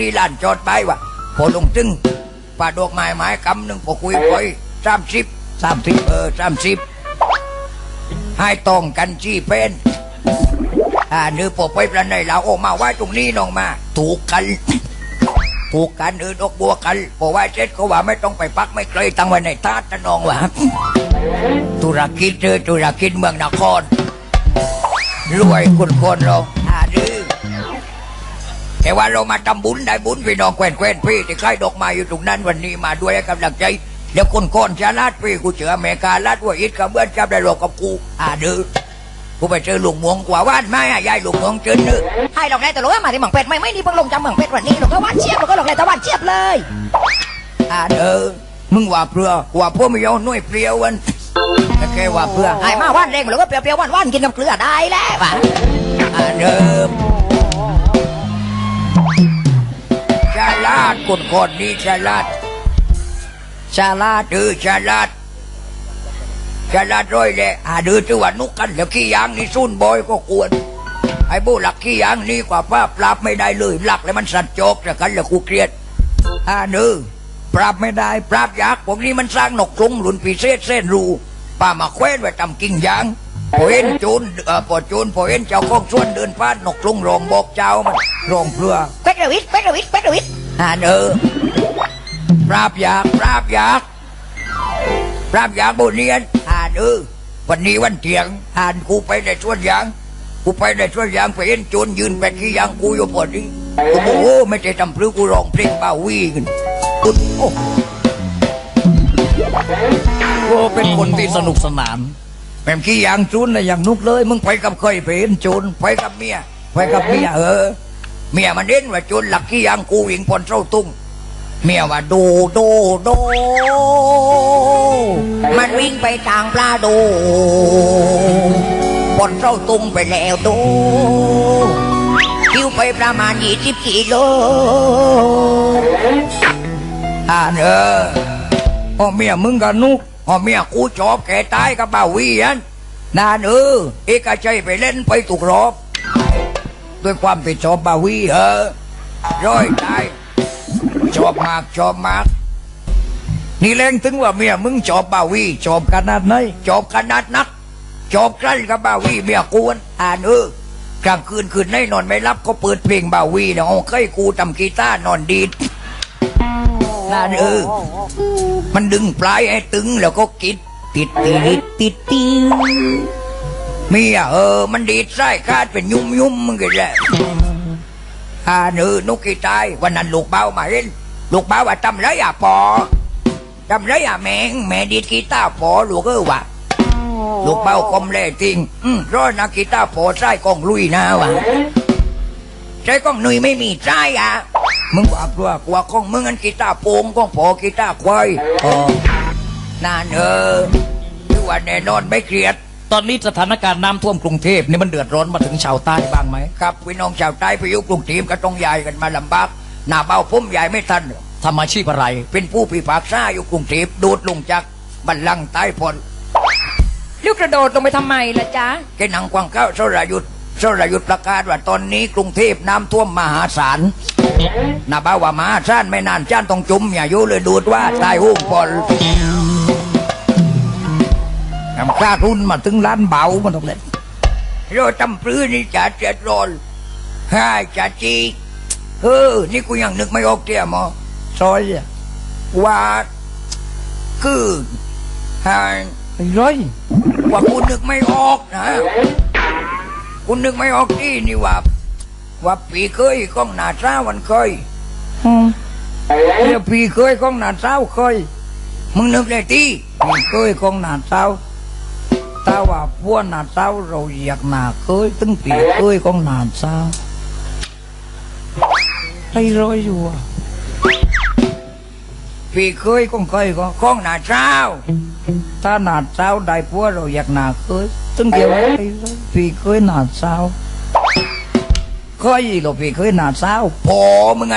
นี่ลานจอดไปวะพอลงตึงป่าดอกไม้ไม้กำหนึ่งพอคุยไปสามสิบสามสิบเออสามสิบให้ตองกันจี้เป็นอ่าเนื้อพอไปประในเราออกมาไว้ตรงนี้น้องมา ถูกกัน ถูกกันเออดอกบัวกันพอไว้เสร็จก็ว่าไม่ต้องไปพักไม่ไกลตั้งไว้ในทาสนะน้องวะธุรกิจเออธุรกิจเมืองนครรวยคุณคนเราอ่าดื้อ แต่ว่าเรามาทำบุญได้บุญพี่น้องแควนแควนพี่ที่ใกล้ดอกไม้อยู่ตรงนั้นวันนี้มาด้วยกำลังใจเดี๋ยวคนก้อนจะลาดพี่กูเจออเมริกาลาดว่าอิดกับเบื้อนจับได้โลกกับกูอ่าดื้อกูไปเจอลุงมวงกว่าว่านไม่อะยายลุงมวงเจอเนื้อให้หลอกได้แต่รู้ว่ามาที่หมังเป็ดไม่ไม่นี่เพิ่งลงจำหมังเป็ดวันนี้หลอกก็วันเชียบหลอกก็หลอกได้แต่วันเชียบเลยอ่าเด้อมึงว่าเปลือว่าพวกไม่ยอมหน่วยเปรี้ยววันแต่แค่ว่าเปลือไอ้มาวันเร่งหลอกก็เปรี้ยวๆวันวันกินกับเกลือได้แล้วว่ะอ่าเด้อาดคนคนนี้ชาลาดชาลาดดื้อฉลาดฉลาดร้อยเลยอ่าดื้อที่ว่านุกกันแล้วขี้ยางนี่ซุ่นบอยก็ควรไอ้บูหลักขี้ยางนี่กว่าป้าปราบไม่ได้เลยหลักเลยมันสัตว์โจกแต่กันแล้วกูเกลียดอ่าดื้อปราบไม่ได้ปราบยากพวกนี้มันสร้างนกกรุงหลุนปีเศษเส้นรูป้ามาแคว้นไว้ทำกิ่งยางพอเห็นจูนเออพอจูนพอเห็นเจ้าของสวนเดินผ่านนกกรุงรองบอกเจ้ามันรองเพื่อเป็ดระวิดเป็ดระวิดเป็ดระวิด อ่านเออปราบยากปราบยากปราบยากบนเนียนอ่านเออวันนี้วันเที่ยงอ่านกูไปในสวนยางกูไปในสวนยางไปเห็นโจรยืนแบกขี้ยางกูอยู่พอดีกูบอกโอ้ไม่ได้ทำพลือกูร้องเพลงบ้าวีกันกูโอ้โอ้เป็นคนที่สนุกสนานแม่มขี้ยางจุนนะอย่างนุกเลย มึงไปกับเคยไปเห็นโจรไปกับเมียไปกับเมียเออ เมียมันเห็นว่าโจรหลักขี้ยางกูวิ่งปนเส้าตุ้งเมียว่าดูดูดู มันวิ่งไปทางปลาดูปนเส้าตุ้งไปแล้วดูคิวไปประมาณยี่สิบกิโลอ่านเออพ่อเมียมึงกับนุกพ่อเมียกูชอบแกตายกับบ่าวีอันนานเออเอกชัยไปเล่นไปถูกรอบ ด้วยความเป็นชอบบ่าวีเออร้อยตายชอบมากชอบมากนี่แรงถึงว่าเมียมึงชอบบ่าวีชอบขนาดไหนชอบขนาดนักชอบใกล้กับบ่าวีเมียกวนอ่านเออกลางคืนคืนในนอนไม่รับก็เปิดเพลงบ่าวีเนาะเคยกูทำกีตาร์นอนดีดนั่นเออ มันดึงปลายให้ตึงแล้วก็กิดติดติดติดติด เมียเออ มันดีดไส้คาดเป็นยุ่มยุ่มมึงก็แหละอาเนอนุกกีตายวันนั้นลูกเบามาเห็นลูกเบาว่าทำไรอะปอทำไรอะแมงแม่ดีดกีตาร์ปอลูกเออวะลูกเบากลมแล่จริง อืมร้อยนักกีตาร์ปอไส้กองลุยนะวะใจกล้องหนุ่ยไม่มีใจอะมึงว่าเพื่อกว่าของมึงอันกีตาร์โปงกองพอกีตาร์ควายอ๋อนานเออคือว่าแน่นอนไม่เครียด ตอนนี้สถานการณ์น้ำท่วมกรุงเทพนี่มันเดือดร้อนมาถึงชาวใต้บ้างไหมครับพี่น้องชาวใต้ไปอยุกรุงเทพก็ต้องย้ายกันมาลำบากหน้าเบาพุ่มย้ายไม่ทัน ทำอาชีพอะไร เป็นผู้พิพากษาอยู่กรุงเทพโดดลงจากบัลลังก์ใต้พลลูกกระโดดลงไปทำไมล่ะจ๊ะ แกหนังกวางเก้าสรยุทธ์สรยุทธ์ประกาศว่าตอนนี้กรุงเทพน้ำท่วมมหาศาลหน้าเบาว่ามหาศาลไม่นานจ้านต้องจุ่มอย่าอยู่เลยดูดว่าตายหุ้งพล นำค่าทุนมาถึงล้านเบามันต้องเล่นเราทำปลื้นี่จะเจ็ดร้อนฮ่าจะจีเออนี่กูยังนึกไม่ออกเตี้ยหมอซอยอะว่าคือฮ่าไอ้ร้อยว่ากูนึกไม่ออกนะกูนึกไม่ออกที่นี่ว่า ว่าปีเคยของหนาเช้าวันเคยอืมเนี่ยปีเคยของหนาเช้าเคยมึงนึกเลยที่พี่เคยของหนาเต้าถ้าว่าพวกหนาเต้าเราอยากหนาเคยตึงปีเคยของหนาเต้าไอ้ร้อยอยู่อะปีเคยของเคยของของหนาเช้า ถ้าหนาเต้าได้พวกเราอยากหนาเคยตึงเกี่ยวไอ้ร้อยปีเคยหนาเต้าเคยเราปีเคยหนาเต้าพอมึง